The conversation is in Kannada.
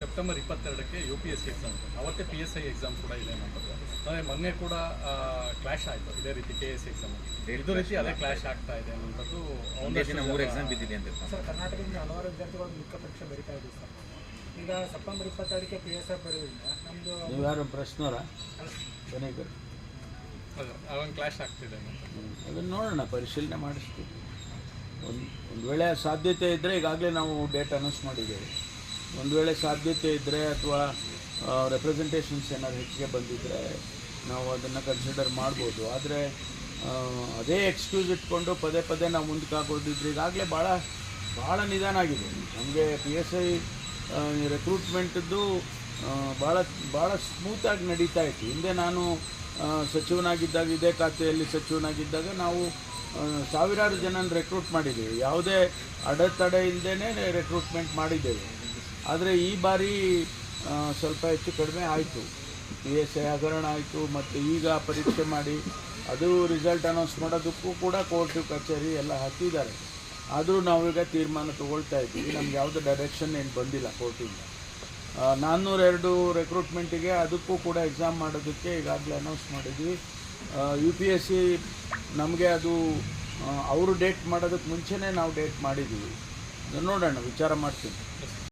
September ಇಪ್ಪತ್ತೆರಡಕ್ಕೆ U P S C exam ಅವತ್ತೇ ಪಿ ಎಸ್ ಐ ಎಕ್ಸಾಮ್ ಕೂಡ ಇದೆ ಅಂದರೆ ಮೊನ್ನೆ ಕೂಡ ಕ್ಲಾಶ್ ಆಯಿತು. ಇದೇ ರೀತಿ ಕೆ ಎಸ್ ಎಕ್ಸಾಮ್ ಇದು ರೀತಿ ಅದೇ ಕ್ಲಾಶ್ ಆಗ್ತಾ ಇದೆ ಅನ್ನೋಂಥದ್ದು ಒಂದೇ ದಿನ ಮೂರು ಎಕ್ಸಾಮ್ ಬಿದ್ದಿದೆ ಅಂತ ಸರ್ ಕರ್ನಾಟಕದಿಂದ ಹಲವಾರು ವಿದ್ಯಾರ್ಥಿಗಳು ಮುಖ್ಯ ಪರೀಕ್ಷೆ ಬರೀತಾ ಇದೆ ಸರ್. ಈಗ ಸೆಪ್ಟೆಂಬರ್ ಇಪ್ಪತ್ತೆರಡಕ್ಕೆ ಪಿ ಎಸ್ ಐ ಬರೋದ್ರಿಂದ ನಮ್ಮದು ನೀವು ಯಾರು ಪ್ರಶ್ನವರ? ಕೊನೆಗರು ಅವನ್ ಕ್ಲಾಶ್ ಆಗ್ತಿದೆ. ಅದನ್ನು ನೋಡೋಣ ಪರಿಶೀಲನೆ ಮಾಡಿಸ್ತೀವಿ. ಒಂದು ಒಂದು ವೇಳೆ ಸಾಧ್ಯತೆ ಇದ್ದರೆ ಈಗಾಗಲೇ ನಾವು ಡೇಟ್ ಅನೌನ್ಸ್ ಮಾಡಿದ್ದೇವೆ. ಒಂದು ವೇಳೆ ಸಾಧ್ಯತೆ ಇದ್ದರೆ ಅಥವಾ ರೆಪ್ರೆಸೆಂಟೇಷನ್ಸ್ ಏನಾದ್ರು ಹೆಚ್ಚಿಗೆ ಬಂದಿದ್ದರೆ ನಾವು ಅದನ್ನು ಕನ್ಸಿಡರ್ ಮಾಡ್ಬೋದು. ಆದರೆ ಅದೇ ಎಕ್ಸ್ಕ್ಯೂಸ್ ಇಟ್ಕೊಂಡು ಪದೇ ಪದೇ ನಾವು ಮುಂದಕ್ಕೆ ಹಾಕೋದಿದ್ರೆ ಈಗಾಗಲೇ ಭಾಳ ಭಾಳ ನಿಧಾನ ಆಗಿದೆ. ನಮಗೆ ಪಿ ಎಸ್ ಐ ರೆಕ್ರೂಟ್ಮೆಂಟದ್ದು ಭಾಳ ಭಾಳ ಸ್ಮೂತಾಗಿ ನಡೀತಾ ಇತ್ತು. ಹಿಂದೆ ನಾನು ಸಚಿವನಾಗಿದ್ದಾಗ, ಇದೇ ಖಾತೆಯಲ್ಲಿ ಸಚಿವನಾಗಿದ್ದಾಗ ನಾವು ಸಾವಿರಾರು ಜನನ ರೆಕ್ರೂಟ್ ಮಾಡಿದ್ದೇವೆ. ಯಾವುದೇ ಅಡೆತಡೆ ಇಲ್ಲದೇ ರೆಕ್ರೂಟ್ಮೆಂಟ್ ಮಾಡಿದ್ದೇವೆ. ಆದರೆ ಈ ಬಾರಿ ಸ್ವಲ್ಪ ಹೆಚ್ಚು ಕಡಿಮೆ ಆಯಿತು. ಪಿ ಎಸ್ ಐ ಹಗರಣ ಆಯಿತು, ಮತ್ತು ಈಗ ಪರೀಕ್ಷೆ ಮಾಡಿ ಅದು ರಿಸಲ್ಟ್ ಅನೌನ್ಸ್ ಮಾಡೋದಕ್ಕೂ ಕೂಡ ಕೋರ್ಟು ಕಚೇರಿ ಎಲ್ಲ ಹಾಕಿದ್ದಾರೆ. ಆದರೂ ನಾವೀಗ ತೀರ್ಮಾನ ತೊಗೊಳ್ತಾ ಇದ್ದೀವಿ. ನಮ್ಗೆ ಯಾವುದೇ ಡೈರೆಕ್ಷನ್ ಏನು ಬಂದಿಲ್ಲ ಕೋರ್ಟಿಂದ ನಾನ್ನೂರ ಎರಡು ರೆಕ್ರೂಟ್ಮೆಂಟಿಗೆ ಅದಕ್ಕೂ ಕೂಡ ಎಕ್ಸಾಮ್ ಮಾಡೋದಕ್ಕೆ ಈಗಾಗಲೇ ಅನೌನ್ಸ್ ಮಾಡಿದ್ವಿ. ಯು ಪಿ ಎಸ್ ಸಿ ನಮಗೆ ಅದು ಅವರು ಡೇಟ್ ಮಾಡೋದಕ್ಕೆ ಮುಂಚೆನೇ ನಾವು ಡೇಟ್ ಮಾಡಿದ್ದೀವಿ. ನೋಡೋಣ, ವಿಚಾರ ಮಾಡ್ತೀನಿ.